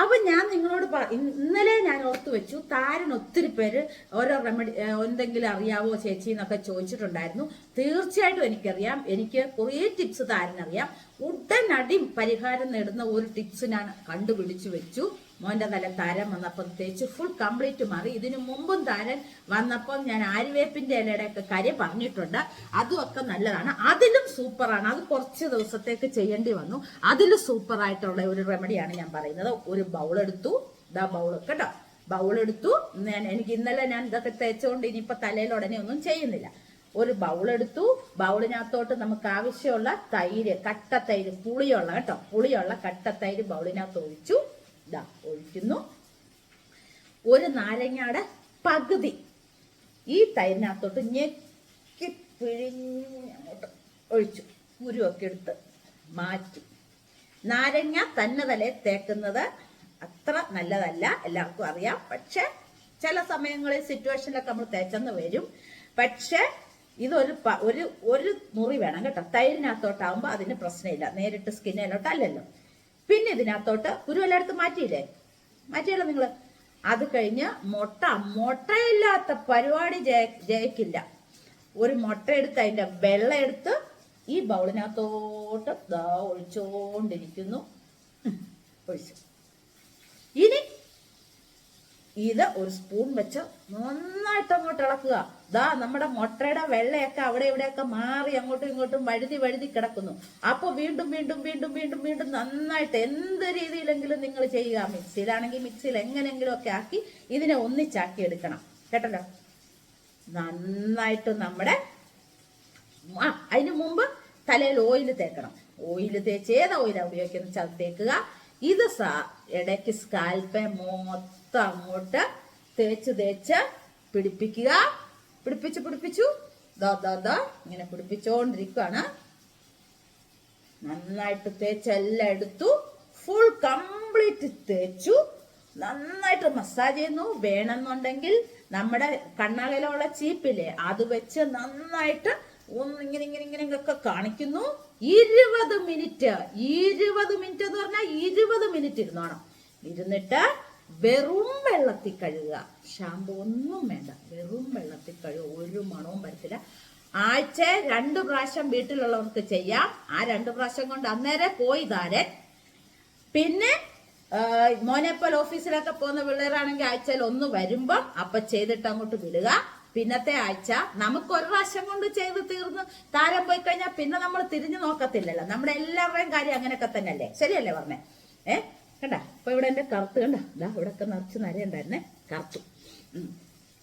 അപ്പൊ ഞാൻ നിങ്ങളോട് ഇന്നലെ ഞാൻ ഓർത്തു വെച്ചു താരൻ ഒത്തിരി പേര് ഓരോ റെമഡി എന്തെങ്കിലും അറിയാവോ ചേച്ചി എന്നൊക്കെ ചോദിച്ചിട്ടുണ്ടായിരുന്നു. തീർച്ചയായിട്ടും എനിക്കറിയാം. എനിക്ക് കുറേ ടിപ്സ് താരനറിയാം. ഉടനടി പരിഹാരം നേടുന്ന ഒരു ടിപ്സ് ഞാൻ കണ്ടുപിടിച്ചു വെച്ചു. മോന്റെ തല താരൻ വന്നപ്പം തേച്ച് ഫുൾ കംപ്ലീറ്റ് മാറി. ഇതിനു മുമ്പും താരൻ വന്നപ്പം ഞാൻ ആര്യവേപ്പിന്റെ ഇലയുടെ ഒക്കെ കാര്യം പറഞ്ഞിട്ടുണ്ട്. അതും ഒക്കെ നല്ലതാണ്. അതിലും സൂപ്പറാണ് അത് കുറച്ച് ദിവസത്തേക്ക് ചെയ്യേണ്ടി വന്നു. അതിലും സൂപ്പറായിട്ടുള്ള ഒരു റെമഡിയാണ് ഞാൻ പറയുന്നത്. ഒരു ബൗൾ എടുത്തു. ഇതാ ബൗൾ കേട്ടോ. ബൗൾ എടുത്തു. ഞാൻ എനിക്ക് ഇന്നലെ ഞാൻ ഇതൊക്കെ തേച്ചുകൊണ്ട് ഇനിയിപ്പോൾ തലയിൽ ഉടനെ ഒന്നും ചെയ്യുന്നില്ല. ഒരു ബൗൾ എടുത്തു. ബൗളിനകത്തോട്ട് നമുക്ക് ആവശ്യമുള്ള തൈര് കട്ട തൈര് പുളിയുള്ള കേട്ടോ. പുളിയുള്ള കട്ട തൈര് ബൗളിനകത്ത് ഒഴിച്ചു. ഇതാ ഒഴിക്കുന്നു. ഒരു നാരങ്ങയുടെ പകുതി. ഈ തൈരിനകത്തോട്ട് ഞെക്കി പിഴിഞ്ഞ് അങ്ങോട്ട് ഒഴിച്ചു. കുരുവൊക്കെ എടുത്ത് മാറ്റി. നാരങ്ങ തന്നെ തലേ തേക്കുന്നത് അത്ര നല്ലതല്ല എല്ലാവർക്കും അറിയാം. പക്ഷെ ചില സമയങ്ങളിൽ സിറ്റുവേഷനിലൊക്കെ നമ്മൾ തേച്ചെന്ന് വരും. പക്ഷെ ഇതൊരു ഒരു ഒരു മുറി വേണം കേട്ടോ. തൈരിനകത്തോട്ടാവുമ്പോൾ അതിന് പ്രശ്നമില്ല. നേരിട്ട് സ്കിന്നിലോട്ടല്ലല്ലോ. പിന്നെ ഇതിനകത്തോട്ട് കുരു എല്ലായിടത്തും മാറ്റിയില്ലേ? മാറ്റിയല്ലോ നിങ്ങൾ അത് കഴിഞ്ഞ് മുട്ട മുട്ടയില്ലാത്ത പരിപാടി ജയ ജയിക്കില്ല. ഒരു മുട്ട എടുത്ത് അതിന്റെ വെള്ളം എടുത്ത് ഈ ബൗളിനകത്തോട്ട് ദാ ഒഴിച്ചു. ഇനി ഇത് ഒരു സ്പൂൺ വെച്ച് നന്നായിട്ട് അങ്ങോട്ട് ഇളക്കുക. ദാ നമ്മുടെ മുട്ടയുടെ വെള്ളയൊക്കെ അവിടെ ഇവിടെയൊക്കെ മാറി അങ്ങോട്ടും ഇങ്ങോട്ടും വഴുതി വഴുതി കിടക്കുന്നു. അപ്പൊ വീണ്ടും വീണ്ടും വീണ്ടും വീണ്ടും വീണ്ടും നന്നായിട്ട് എന്ത് രീതിയിലെങ്കിലും നിങ്ങൾ ചെയ്യുക. മിക്സിയിലാണെങ്കിൽ മിക്സിയിൽ എങ്ങനെയെങ്കിലും ഒക്കെ ആക്കി ഇതിനെ ഒന്നിച്ചാക്കി എടുക്കണം. കേട്ടല്ലോ? നന്നായിട്ട് നമ്മുടെ ആ അതിനു മുമ്പ് തലയിൽ ഓയിൽ തേക്കണം. ഓയിൽ തേച്ച് ഏതാ ഓയിലാണ് ഉപയോഗിക്കുന്നത്? വെച്ചാൽ തേക്കുക. ഇത് സാ ഇടയ്ക്ക് സ്കാൽപ്പെ മൊത്തം അങ്ങോട്ട് തേച്ച് തേച്ച് പിടിപ്പിക്കുക. പിടിപ്പിച്ചു പിടിപ്പിച്ചു. ദാ ദാ ദാ ഇങ്ങനെ പിടിപ്പിച്ചോണ്ടിരിക്കുകയാണ് നന്നായിട്ട് തേച്ച് എല്ലാം എടുത്തു. ഫുൾ കംപ്ലീറ്റ് തേച്ചു. നന്നായിട്ട് മസാജ് ചെയ്യുന്നു. വേണമെന്നുണ്ടെങ്കിൽ നമ്മുടെ കണ്ണകലുള്ള ചീപ്പില്ലേ അത് വെച്ച് നന്നായിട്ട് ഒന്ന് ഇങ്ങനെ ഇങ്ങനെ ഇങ്ങനെ ഒക്കെ കാണിക്കുന്നു. ഇരുപത് മിനിറ്റ് ഇരുപത് മിനിറ്റ് എന്ന് പറഞ്ഞാൽ ഇരുപത് മിനിറ്റ് ഇരുന്നോണം. ഇരുന്നിട്ട് വെറും വെള്ളത്തിൽ കഴുകുക. ഷാമ്പു ഒന്നും വേണ്ട. വെറും വെള്ളത്തിൽ കഴുകുക. ഒരു മണവും വരത്തില്ല. ആഴ്ച രണ്ടു പ്രാവശ്യം വീട്ടിലുള്ളവർക്ക് ചെയ്യാം. ആ രണ്ടു പ്രാവശ്യം കൊണ്ട് അന്നേരെ പോയി താരൻ പിന്നെ മോനെപ്പോൾ ഓഫീസിലൊക്കെ പോകുന്ന പിള്ളേരാണെങ്കിൽ ആഴ്ചയിൽ ഒന്ന് വരുമ്പം അപ്പൊ ചെയ്തിട്ട് അങ്ങോട്ട് വിടുക. പിന്നത്തെ ആഴ്ച നമുക്ക് ഒരു പ്രാവശ്യം കൊണ്ട് ചെയ്ത് തീർന്ന് താരം പോയി കഴിഞ്ഞാൽ പിന്നെ നമ്മൾ തിരിഞ്ഞു നോക്കത്തില്ലല്ലോ. നമ്മുടെ എല്ലാവരുടെയും കാര്യം അങ്ങനെയൊക്കെ തന്നെയല്ലേ? ശരിയല്ലേ പറഞ്ഞേ ഏ? കണ്ട? അപ്പൊ ഇവിടെ എന്റെ കറുത്ത് കണ്ട? ഇതാ ഇവിടെ ഒക്കെ നിറച്ച് നരയുണ്ടായിരുന്നേ കറുത്തു. ഉം.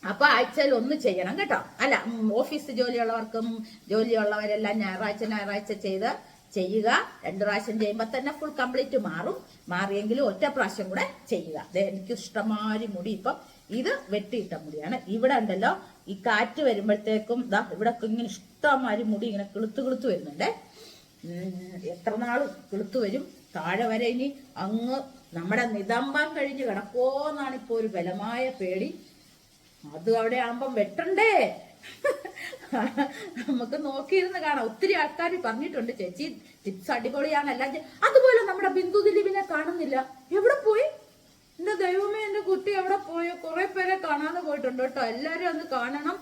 അപ്പൊ ആഴ്ചയിൽ ഒന്ന് ചെയ്യണം കേട്ടോ. അല്ല ഓഫീസ് ജോലിയുള്ളവർക്കും ജോലിയുള്ളവരെല്ലാം ഞായറാഴ്ച ഞായറാഴ്ച ചെയ്ത് ചെയ്യുക. രണ്ടു പ്രാവശ്യം ചെയ്യുമ്പോൾ തന്നെ ഫുൾ കംപ്ലീറ്റ് മാറും. മാറിയെങ്കിലും ഒറ്റ പ്രാവശ്യം കൂടെ ചെയ്യുക. എനിക്ക് ഇഷ്ടമാതിരി മുടി ഇപ്പം ഇത് വെട്ടിയിട്ട മുടിയാണ്. ഇവിടെ ഉണ്ടല്ലോ ഈ കാറ്റ് വരുമ്പോഴത്തേക്കും ഇതാ ഇവിടെ ഇങ്ങനെ ഇഷ്ടമാതിരി മുടി ഇങ്ങനെ കിളുത്ത് കിളുത്ത് വരുന്നുണ്ടേ. എത്ര നാൾ കിളുത്ത് വരും? താഴെ വരെ ഇനി അങ്ങ് നമ്മുടെ നിതമ്പാൻ കഴിഞ്ഞ് കിടക്കോ എന്നാണ് ഇപ്പോൾ ഒരു ബലമായ പേടി. അത് അവിടെ ആകുമ്പം വെട്ടണ്ടേ? നമുക്ക് നോക്കിയിരുന്ന് കാണാം. ഒത്തിരി ആൾക്കാർ പറഞ്ഞിട്ടുണ്ട് ചേച്ചി ടിപ്സ് അടിപൊളിയാണ് അല്ലാതെ അതുപോലെ നമ്മുടെ ബിന്ദു ദിലീപിനെ കാണുന്നില്ല. എവിടെ പോയി? എന്റെ ദൈവമേ എന്റെ കുട്ടി എവിടെ പോയോ? കുറെ പേരെ കാണാതെ പോയിട്ടുണ്ട് കേട്ടോ. എല്ലാരും ഒന്ന് കാണണം.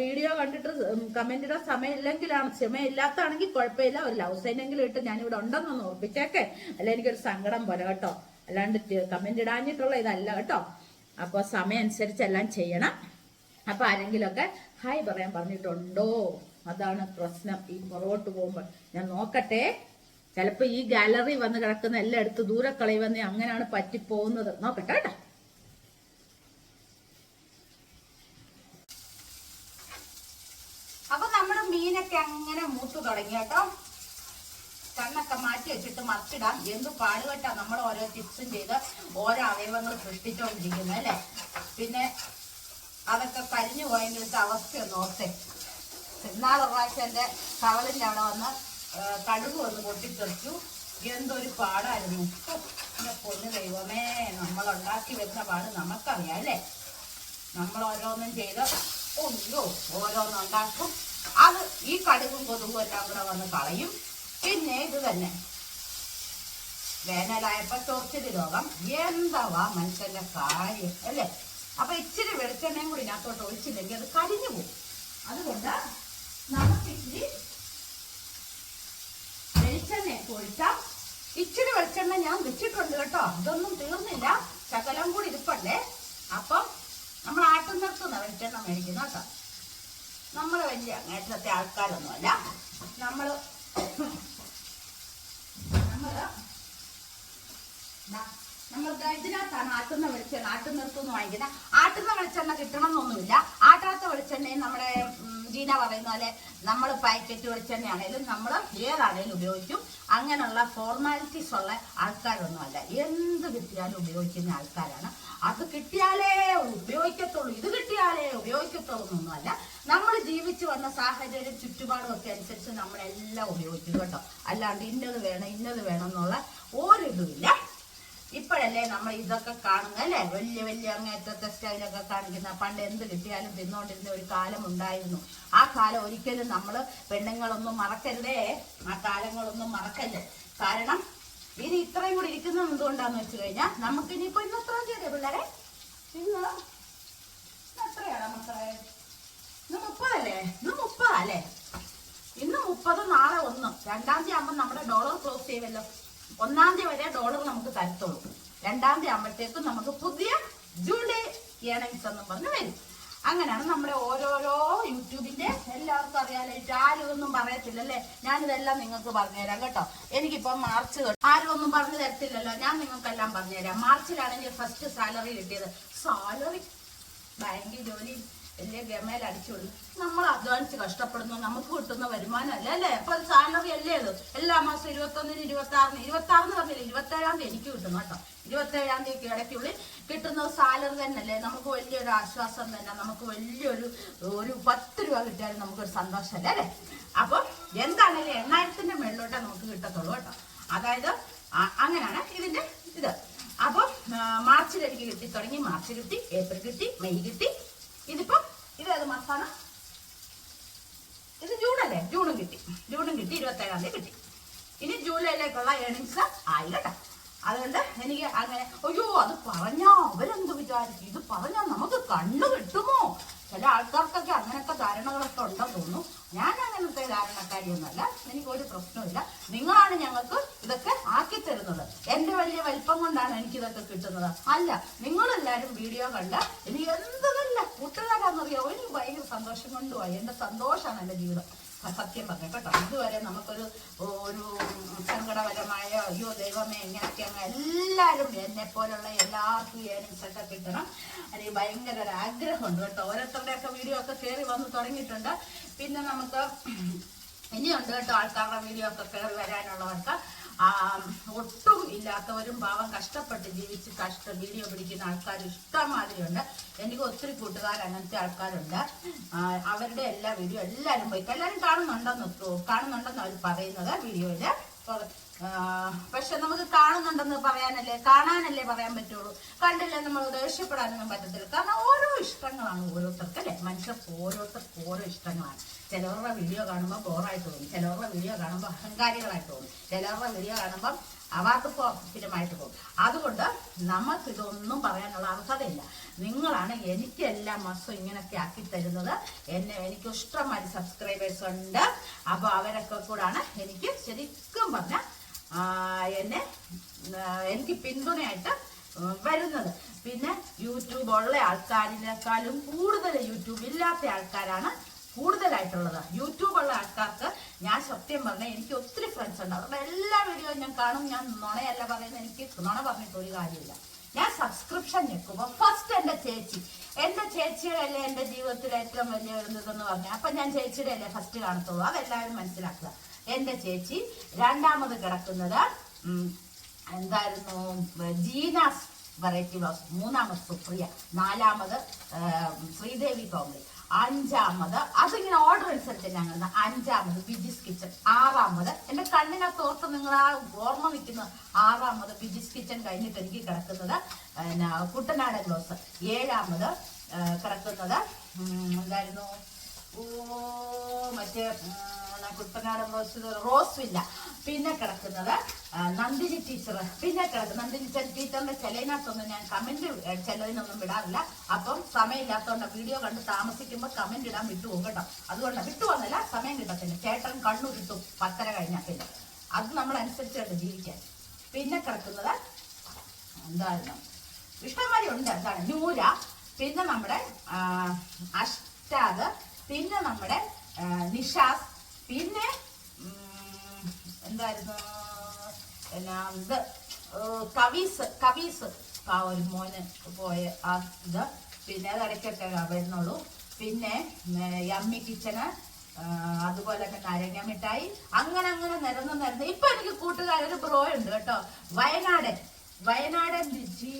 വീഡിയോ കണ്ടിട്ട് കമന്റ് ഇടാൻ സമയമില്ലെങ്കിലാണ് സമയമില്ലാത്താണെങ്കിൽ കുഴപ്പമില്ല. ഒരു ലവ് സൈനെങ്കിലും ഇട്ട് ഞാനിവിടെ ഉണ്ടെന്നൊന്ന് ഓർപ്പിച്ചേക്കെ അല്ല എനിക്കൊരു സങ്കടം പോലെ കേട്ടോ. അല്ലാണ്ട് കമന്റ് ഇടാഞ്ഞിട്ടുള്ള ഇതല്ല കേട്ടോ. അപ്പോൾ സമയം അനുസരിച്ച് എല്ലാം ചെയ്യണം. അപ്പൊ ആരെങ്കിലുമൊക്കെ ഹായ് പറയാൻ പറഞ്ഞിട്ടുണ്ടോ? അതാണ് പ്രശ്നം. ഈ പുറകോട്ട് പോകുമ്പോൾ. ഞാൻ നോക്കട്ടെ. ചിലപ്പോ ഈ ഗാലറി വന്ന് കിടക്കുന്ന എല്ലാം എടുത്ത് ദൂരെ കളയുവന്ന് അങ്ങനെയാണ് പറ്റിപ്പോകുന്നത്. നോക്കട്ടെ കേട്ടോ. അപ്പൊ നമ്മുടെ മീനൊക്കെ അങ്ങനെ മൂത്ത് തുടങ്ങി കേട്ടോ. കണ്ണൊക്കെ മാറ്റി വെച്ചിട്ട് മറിച്ചിടാം. എന്ത് പാടുപെട്ടാ നമ്മൾ ഓരോ ടിപ്സും ചെയ്ത് ഓരോ അവയവങ്ങൾ സൃഷ്ടിച്ചുകൊണ്ടിരിക്കുന്നത് അല്ലേ? പിന്നെ അതൊക്കെ കരിഞ്ഞു പോയെങ്കിലത്തെ അവസ്ഥയൊന്ന് ഓർത്തേ. ഇന്നാളെ പ്രാവശ്യം എന്റെ കവലിന്റെ അവിടെ വന്ന് കടുക് വന്ന് പൊട്ടിത്തെറിച്ചു. എന്തൊരു പാടായിരുന്നു. ഉപ്പ് എന്റെ പൊന്ന് ദൈവമേ നമ്മൾ ഉണ്ടാക്കി വരുന്ന പാട് നമുക്കറിയാം അല്ലേ? നമ്മൾ ഓരോന്നും ചെയ്ത് ഒന്നോ ഓരോന്നും ഉണ്ടാക്കും. അത് ഈ കടുകും കൊതുകും എല്ലാം കൂടെ വന്ന് കളയും. പിന്നെ ഇത് തന്നെ. വേനലായപ്പോ ചൊറിച്ചിൽ രോഗം. എന്താവാ മനുഷ്യന്റെ കാര്യം അല്ലേ? അപ്പൊ ഇച്ചിരി വെളിച്ചെണ്ണയും കൂടി ഇതിനകത്തോട്ട് ഒഴിച്ചില്ലെങ്കിൽ അത് കരിഞ്ഞു പോകും. അതുകൊണ്ട് നമുക്ക് ഇച്ചിരി ഒഴിക്കാം ഇച്ചിരി വെളിച്ചെണ്ണ ഞാൻ വെച്ചിട്ടുണ്ട് കേട്ടോ. ഇതൊന്നും തീർന്നില്ല. ശകലം കൂടി ഇരിപ്പണ്ടേ. അപ്പം നമ്മൾ ആട്ടുന്നിടത്തുനിന്ന വെളിച്ചെണ്ണ മേടിക്കുന്ന കേട്ടോ. നമ്മൾ വലിയ അങ്ങേറ്റത്തെ ആൾക്കാരൊന്നുമല്ല. നമ്മൾ നമ്മൾ ദാ, നമ്മൾ ഇതിനകത്താണ് ആട്ടുന്ന വെളിച്ചെണ്ണ ആട്ടുന്നിടത്തുനിന്ന് വാങ്ങിക്കുന്നത്. ആട്ടുന്ന വെളിച്ചെണ്ണ കിട്ടണമെന്നൊന്നുമില്ല. ആട്ടാത്ത വെളിച്ചെണ്ണയും നമ്മുടെ ജീന പറയുന്ന പോലെ നമ്മൾ പാക്കറ്റ് വെളിച്ചെണ്ണയാണേലും നമ്മൾ ഏതാണേലും ഉപയോഗിക്കും. അങ്ങനെയുള്ള ഫോർമാലിറ്റീസ് ഉള്ള ആൾക്കാരൊന്നുമല്ല. എന്ത് കിട്ടിയാലും ഉപയോഗിക്കുന്ന ആൾക്കാരാണ്. അത് കിട്ടിയാലേ ഉപയോഗിക്കത്തുള്ളൂ. ഇത് കിട്ടിയാലേ ഉപയോഗിക്കത്തുള്ളൂ എന്നൊന്നുമല്ല നമ്മൾ ജീവിച്ചു വന്ന സാഹചര്യം ചുറ്റുപാടും ഒക്കെ അനുസരിച്ച് നമ്മളെല്ലാം ഉപയോഗിക്കും കേട്ടോ. അല്ലാണ്ട് ഇന്നത് വേണം ഇന്നത് വേണം എന്നുള്ള ഒരിതുമില്ല ഇപ്പോഴല്ലേ നമ്മൾ ഇതൊക്കെ കാണുന്നത് അല്ലേ? വലിയ വലിയ അങ്ങേറ്റത്തെ സ്റ്റൈലൊക്കെ കാണിക്കുന്ന പണ്ട് എന്ത് കിട്ടിയാലും തിന്നുകൊണ്ടിരുന്ന ഒരു കാലം ഉണ്ടായിരുന്നു. ആ കാലം ഒരിക്കലും നമ്മൾ പെണ്ണുങ്ങളൊന്നും മറക്കരുതേ. ആ കാലങ്ങളൊന്നും മറക്കല്ലേ? കാരണം ഇനി ഇത്രയും കൂടി ഇരിക്കുന്നത് എന്തുകൊണ്ടാന്ന് വെച്ച് കഴിഞ്ഞാൽ നമുക്ക് ഇനിയിപ്പോ ഇന്ന് എത്രാം തീയതി പിള്ളേരെ? ഇന്ന്? എത്രയാണ് മക്കളെ? ഇന്ന് മുപ്പതല്ലേ? ഇന്ന് മുപ്പതല്ലേ ഇന്ന് മുപ്പത് നാളെ ഒന്ന്. രണ്ടാം തീയതി ആകുമ്പോൾ നമ്മുടെ ഡോളർ ക്ലോസ് ചെയ്യുമല്ലോ. ഒന്നാം തീയതി വരെ ഡോളർ നമുക്ക് തരത്തുള്ളൂ. രണ്ടാം തീയതി ആകുമ്പോഴത്തേക്കും നമുക്ക് പുതിയ ജൂലൈ ഏണിങ്സ് എന്നും പറഞ്ഞ് വരും. അങ്ങനെയാണ് നമ്മുടെ ഓരോരോ യൂട്യൂബിന്റെ എല്ലാവർക്കും അറിയാലോ. ആരും ഒന്നും പറയത്തില്ലല്ലേ? ഞാനിതെല്ലാം നിങ്ങൾക്ക് പറഞ്ഞുതരാം കേട്ടോ. എനിക്കിപ്പം മാർച്ച് ആരും ഒന്നും പറഞ്ഞു തരത്തില്ലല്ലോ. ഞാൻ നിങ്ങൾക്കെല്ലാം പറഞ്ഞുതരാം മാർച്ചിലാണ് ഫസ്റ്റ് സാലറി കിട്ടിയത്. സാലറി ബാങ്കിൽ ജോലി? വലിയ ഗമയിൽ അടിച്ചോളൂ നമ്മൾ അധ്വാനിച്ച് കഷ്ടപ്പെടുന്നു. നമുക്ക് കിട്ടുന്ന വരുമാനമല്ല അല്ലേ? അപ്പൊ സാലറി അല്ലേ അത് എല്ലാ മാസം ഇരുപത്തൊന്നിന് ഇരുപത്തി ആറിന് ഇരുപത്തി ആറിന് പറഞ്ഞില്ല? ഇരുപത്തേഴാം തീയതി എനിക്ക് കിട്ടും കേട്ടോ. ഇരുപത്തേഴാം തീയതി ഇടയ്ക്കുള്ളിൽ കിട്ടുന്ന സാലറി തന്നെയല്ലേ നമുക്ക് വലിയൊരു ആശ്വാസം തന്നെ നമുക്ക് വലിയൊരു ഒരു പത്ത് രൂപ കിട്ടിയാലും നമുക്കൊരു സന്തോഷം അല്ലേ? അപ്പം എന്താണേലും എണ്ണായിരത്തിന്റെ മേളിലോട്ടേ നമുക്ക് കിട്ടത്തുള്ളൂ കേട്ടോ. അതായത് അങ്ങനെയാണ് ഇതിന്റെ ഇത്. അപ്പം മാർച്ചിൽ എനിക്ക് കിട്ടി തുടങ്ങി. മാർച്ച് കിട്ടി ഏപ്രിൽ കിട്ടി മെയ് കിട്ടി. ഇതിപ്പോ ഇത് ഏത് മാസമാണ് ഇത് ജൂൺ അല്ലേ ജൂണും കിട്ടി. ജൂണും കിട്ടി ഇരുപത്തേഴാം തീയതി കിട്ടി. ഇനി ജൂലൈയിലേക്കുള്ള ഏണിങ്സ് ആയി കേട്ടോ. അതുകൊണ്ട് എനിക്ക് അങ്ങനെ അയ്യോ അത് പറഞ്ഞാ അവരെന്ത് വിചാരിച്ചു ഇത് പറഞ്ഞാൽ നമുക്ക് കണ്ണു കിട്ടുമോ? ചില ആൾക്കാർക്കൊക്കെ അങ്ങനത്തെ ധാരണകളൊക്കെ ഉണ്ടെന്ന് തോന്നുന്നു. ഞാൻ അങ്ങനത്തെ ധാരണക്കാരിയൊന്നുമല്ല. എനിക്ക് ഒരു പ്രശ്നമില്ല നിങ്ങളാണ് ഞങ്ങൾക്ക് ഇതൊക്കെ ആക്കി തരുന്നത്. എന്റെ വലിയ വലിപ്പം കൊണ്ടാണ് എനിക്കിതൊക്കെ കിട്ടുന്നത്. അല്ല നിങ്ങളെല്ലാരും വീഡിയോ കണ്ട് ഇനി എന്ത് നല്ല കൂട്ടുകാരാണെന്നറിയാമോ എനിക്ക് ഭയങ്കര സന്തോഷം കൊണ്ടുപോയി. എന്റെ സന്തോഷമാണ് എന്റെ ജീവിതം. സത്യം പറഞ്ഞു കേട്ടോ. ഇതുവരെ നമുക്കൊരു ഒരു സങ്കടപരമായ അയ്യോ ദൈവമേ എങ്ങനെയൊക്കെ അങ്ങ് എല്ലാവരും എന്നെ പോലുള്ള എല്ലാവർക്കും ഏണിങ്സ് ഒക്കെ കിട്ടണം. അല്ലെങ്കിൽ ഭയങ്കര ഒരു ആഗ്രഹമുണ്ട് കേട്ടോ. ഓരോരുത്തരുടെയൊക്കെ വീഡിയോ ഒക്കെ കയറി വന്ന് തുടങ്ങിയിട്ടുണ്ട്. പിന്നെ നമുക്ക് ഇനിയുണ്ട് കേട്ടോ ആൾക്കാരുടെ വീഡിയോ ഒക്കെ കയറി വരാനുള്ളവർക്ക്. ഒട്ടും ഇല്ലാത്തവരും പാവം കഷ്ടപ്പെട്ട് ജീവിച്ച് കഷ്ട വീഡിയോ പിടിക്കുന്ന ആൾക്കാർ ഇഷ്ടംമാതിരിയുണ്ട്. എനിക്ക് ഒത്തിരി കൂട്ടുകാർ അങ്ങനത്തെ ആൾക്കാരുണ്ട്. അവരുടെ എല്ലാ വീഡിയോ എല്ലാവരും പോയി. എല്ലാവരും കാണുന്നുണ്ടെന്ന് കാണുന്നുണ്ടെന്ന് അവർ പറയുന്നത് വീഡിയോയിൽ. പക്ഷെ നമുക്ക് കാണുന്നുണ്ടെന്ന് പറയാനല്ലേ കാണാനല്ലേ പറയാൻ പറ്റുള്ളൂ. കണ്ടില്ലേ നമ്മൾ ദേഷ്യപ്പെടാനൊന്നും പറ്റത്തില്ല. കാരണം ഓരോ ഇഷ്ടങ്ങളാണ് ഓരോരുത്തർക്ക് അല്ലേ? മനുഷ്യർക്ക് ഓരോരുത്തർക്ക് ഓരോ ഇഷ്ടങ്ങളാണ്. ചിലവരുടെ വീഡിയോ കാണുമ്പോൾ ബോറായി തോന്നും. ചിലവരുടെ വീഡിയോ കാണുമ്പോൾ അഹങ്കാരികളായി തോന്നും. ചിലവരുടെ വീഡിയോ കാണുമ്പോൾ അവാർഡ് സ്ഥിരമായിട്ട് പോകും. അതുകൊണ്ട് നമുക്ക് ഇതൊന്നും പറയാനുള്ള അർഹതയില്ല. നിങ്ങളാണ് എനിക്ക് എല്ലാ മാസവും ഇങ്ങനെയൊക്കെ ആക്കി തരുന്നത്. എന്നെ എനിക്ക് ഇഷ്ടമായി സബ്സ്ക്രൈബേഴ്സ് ഉണ്ട്. അപ്പോൾ അവരൊക്കെ കൂടാണ് എനിക്ക് ശരിക്കും പറഞ്ഞാൽ എന്നെ എനിക്ക് പിന്തുണയായിട്ട് വരുന്നത്. പിന്നെ യൂട്യൂബ് ഉള്ള ആൾക്കാരിനേക്കാളും കൂടുതൽ യൂട്യൂബ് ഇല്ലാത്ത ആൾക്കാരാണ് കൂടുതലായിട്ടുള്ളത്. യൂട്യൂബ് ഉള്ള ആൾക്കാർക്ക് ഞാൻ സത്യം പറഞ്ഞാൽ എനിക്ക് ഒത്തിരി ഫ്രണ്ട്സ് ഉണ്ട്. അവരുടെ എല്ലാ വീഡിയോയും ഞാൻ കാണും. ഞാൻ നുണയല്ല പറയുന്നത് എനിക്ക് നുണ പറഞ്ഞിട്ട് ഒരു കാര്യമില്ല. ഞാൻ സബ്സ്ക്രിപ്ഷൻ ഞെക്കുമ്പോൾ ഫസ്റ്റ് എന്റെ ചേച്ചി. എന്റെ ചേച്ചിയുടെ അല്ലേ എന്റെ ജീവിതത്തിൽ ഏറ്റവും വലിയ ഇതെന്ന് പറഞ്ഞാൽ അപ്പം ഞാൻ ചേച്ചിയുടെ അല്ലേ ഫസ്റ്റ് കാണത്തുള്ളൂ. അതെല്ലാവരും മനസ്സിലാക്കുക. എന്റെ ചേച്ചി രണ്ടാമത് കിടക്കുന്നത് എന്തായിരുന്നു? ജീനാസ് വെറൈറ്റി ബ്ലൗസ് മൂന്നാമത് സുപ്രിയ. നാലാമത് ശ്രീദേവി കോമഡി അഞ്ചാമത്. അതിങ്ങനെ ഓർഡർ അനുസരിച്ച് ഞങ്ങൾ അഞ്ചാമത് ബിജിസ് കിച്ചൺ ആറാമത് എന്റെ കണ്ണിനകത്ത് ഓർത്ത് നിങ്ങൾ ആ ഓർമ്മ നിൽക്കുന്ന ആറാമത് ബിജിസ് കിച്ചൺ കഴിഞ്ഞിട്ട് എനിക്ക് കിടക്കുന്നത് പിന്നെ കുട്ടനാടൻ ഏഴാമത് കിടക്കുന്നത് എന്തായിരുന്നു? ഓ മറ്റേ കുട്ടനാടൻ റോസ് റോസ് വില്ല പിന്നെ കിടക്കുന്നത് നന്ദിനി ടീച്ചർ പിന്നെ കിടക്കുന്നത് നന്ദിനി ടീച്ചറിന്റെ ചിലതിനകത്തൊന്നും ഞാൻ കമന്റ് ചിലതിനൊന്നും വിടാറില്ല അപ്പം സമയമില്ലാത്തതുകൊണ്ട് വീഡിയോ കണ്ട് താമസിക്കുമ്പോൾ കമന്റ് ഇടാൻ വിട്ടുപോകും കേട്ടോ. അതുകൊണ്ട് വിട്ടുപോകുന്നില്ല സമയം കിട്ടത്തില്ല. ചേട്ടൻ കണ്ണു കിട്ടും പത്തര കഴിഞ്ഞാൽ പിന്നെ. അത് നമ്മൾ അനുസരിച്ച് വേണ്ട ജീവിക്കാൻ. പിന്നെ കിടക്കുന്നത് എന്തായിരുന്നു? ഇഷ്ടംമാരി ഉണ്ട്. എന്താണ്? നൂര. പിന്നെ നമ്മുടെ അഷ്ടാദ്. പിന്നെ നമ്മുടെ നിഷാസ്. പിന്നെ എന്തായിരുന്നു? പിന്നെ ഇത് കവീസ് കവീസ്. ആ ഒരു മോന് പോയ ആ ഇത്. പിന്നെ അത് ഇടയ്ക്കൊക്കെ വരുന്നുള്ളൂ. പിന്നെ യമ്മി കിച്ചന് അതുപോലെ തന്നെ നാരങ്ങ മിഠായി. അങ്ങനെ അങ്ങനെ നിരന്ന് നിരന്ന്. ഇപ്പൊ എനിക്ക് കൂട്ടുകാരൊരു ബ്രോ ഉണ്ട് കേട്ടോ. വയനാടൻ. വയനാടൻ രുചി.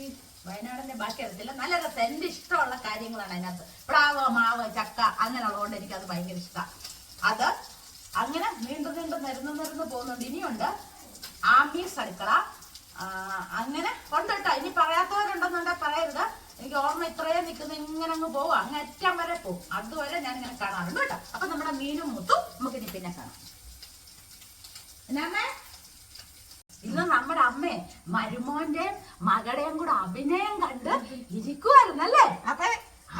വയനാടിന്റെ ബാക്കി അറിയത്തില്ല. നല്ല രസം. എന്റെ ഇഷ്ടമുള്ള കാര്യങ്ങളാണ് അതിനകത്ത്. പ്ലാവ് മാവ് ചക്ക അങ്ങനെ അങ്ങനെയുള്ളതുകൊണ്ട് എനിക്കത് ഭയങ്കര ഇഷ്ടമാണ് അത് അങ്ങനെ നീണ്ടു നീണ്ടു നിരന്ന് നിരന്ന് പോകുന്നുണ്ട്. ഇനിയുണ്ട് ആമീസ് അടുക്കള അങ്ങനെ ഉണ്ട് കേട്ടോ. ഇനി പറയാത്തവരുണ്ടെന്നുണ്ടെങ്കിൽ പറയരുത്. എനിക്ക് ഓർമ്മ ഇത്രയും നിൽക്കുന്ന ഇങ്ങനെ അങ്ങ് പോവും അങ്ങ് അറ്റം വരെ പോകും. അതുവരെ ഞാൻ ഇങ്ങനെ കാണാറുണ്ട് കേട്ടോ. അപ്പൊ നമ്മുടെ മീനും മുത്തും നമുക്ക് ഇനി പിന്നെ കാണാം. എന്നാമേ ഇന്ന് നമ്മുടെ അമ്മേ മരുമോന്റെ മകളെയും കൂടെ അഭിനയം കണ്ട് ഇരിക്കുവായിരുന്നല്ലേ? അതെ.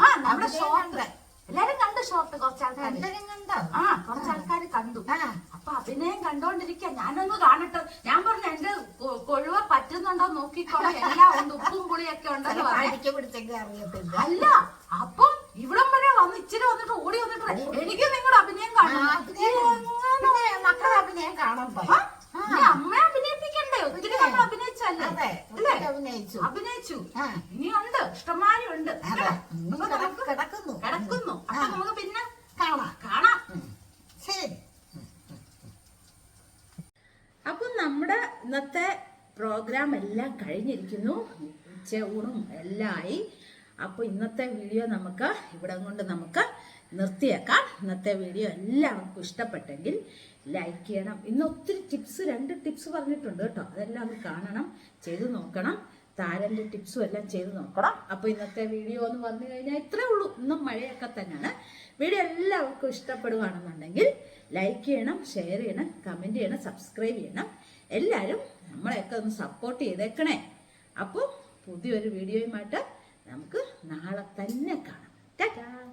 ആ നമ്മുടെ ഷോർട്ട്. എല്ലാരും കണ്ടു ഷോർട്ട് കുറച്ച് ആൾക്കാർ കണ്ടോ? ആ കുറച്ച് ആൾക്കാർ കണ്ടു. അപ്പൊ അഭിനയം കണ്ടോണ്ടിരിക്ക. ഞാനൊന്ന് കാണട്ടെ. ഞാൻ പറഞ്ഞു എന്റെ കൊഴുവ പറ്റുന്നുണ്ടോ നോക്കിക്കോളെ. എല്ലാം ഉണ്ട് ഉപ്പും പുളിയൊക്കെ ഉണ്ടല്ലോ പറഞ്ഞു. അല്ല അപ്പം ഇവിടം വരെ വന്ന് ഇച്ചിരി വന്നിട്ട് ഓടി വന്നിട്ട് എനിക്ക് നിങ്ങളുടെ അഭിനയം കാണണം. മക്കളെ അഭിനയം കാണാം ആ, നീ അമ്മയെ അഭിനയിപ്പിക്കണ്ടേ? ഒത്തിരി നമ്മൾ അഭിനയിച്ചല്ലേ? അഭിനയിച്ചു. അഭിനയിച്ചു. ഇനി ഇനിയുണ്ട് ഇഷ്ടമാരി ഉണ്ട് അതെ ഇനി അപ്പൊ കിട- നമുക്ക് കിടക്കുന്നു കിടക്കുന്നു അപ്പൊ ആ. നമുക്ക് പിന്നെ കാണാം കാണാം ശരി അപ്പം നമ്മുടെ ഇന്നത്തെ പ്രോഗ്രാം എല്ലാം കഴിഞ്ഞിരിക്കുന്നു. ഉച്ചയൂണും എല്ലാം ആയി അപ്പോൾ ഇന്നത്തെ വീഡിയോ നമുക്ക് ഇവിടെ കൊണ്ട് നമുക്ക് നിർത്തിയേക്കാം. ഇന്നത്തെ വീഡിയോ എല്ലാവർക്കും ഇഷ്ടപ്പെട്ടെങ്കിൽ ലൈക്ക് ചെയ്യണം. ഇന്ന് ഒത്തിരി ടിപ്സ് രണ്ട് ടിപ്സ് പറഞ്ഞിട്ടുണ്ട് കേട്ടോ. അതെല്ലാം ഒന്ന് കാണണം ചെയ്തു നോക്കണം. താരന്റെ ടിപ്സും എല്ലാം ചെയ്തു നോക്കണം. അപ്പോൾ ഇന്നത്തെ വീഡിയോ എന്ന് പറഞ്ഞു കഴിഞ്ഞാൽ ഇത്രേ ഉള്ളൂ. ഇന്നും മഴയൊക്കെ തന്നെയാണ്. വീഡിയോ എല്ലാവർക്കും ഇഷ്ടപ്പെടുകയാണെന്നുണ്ടെങ്കിൽ ലൈക്ക് ചെയ്യണം ഷെയർ ചെയ്യണം കമന്റ് ചെയ്യണം സബ്സ്ക്രൈബ് ചെയ്യണം. എല്ലാവരും നമ്മളെയൊക്കെ ഒന്ന് സപ്പോർട്ട് ചെയ്തേക്കണേ. അപ്പോൾ പുതിയൊരു വീഡിയോയുമായിട്ട് നമുക്ക് നാളെ തന്നെ കാണാം. ടാറ്റാ.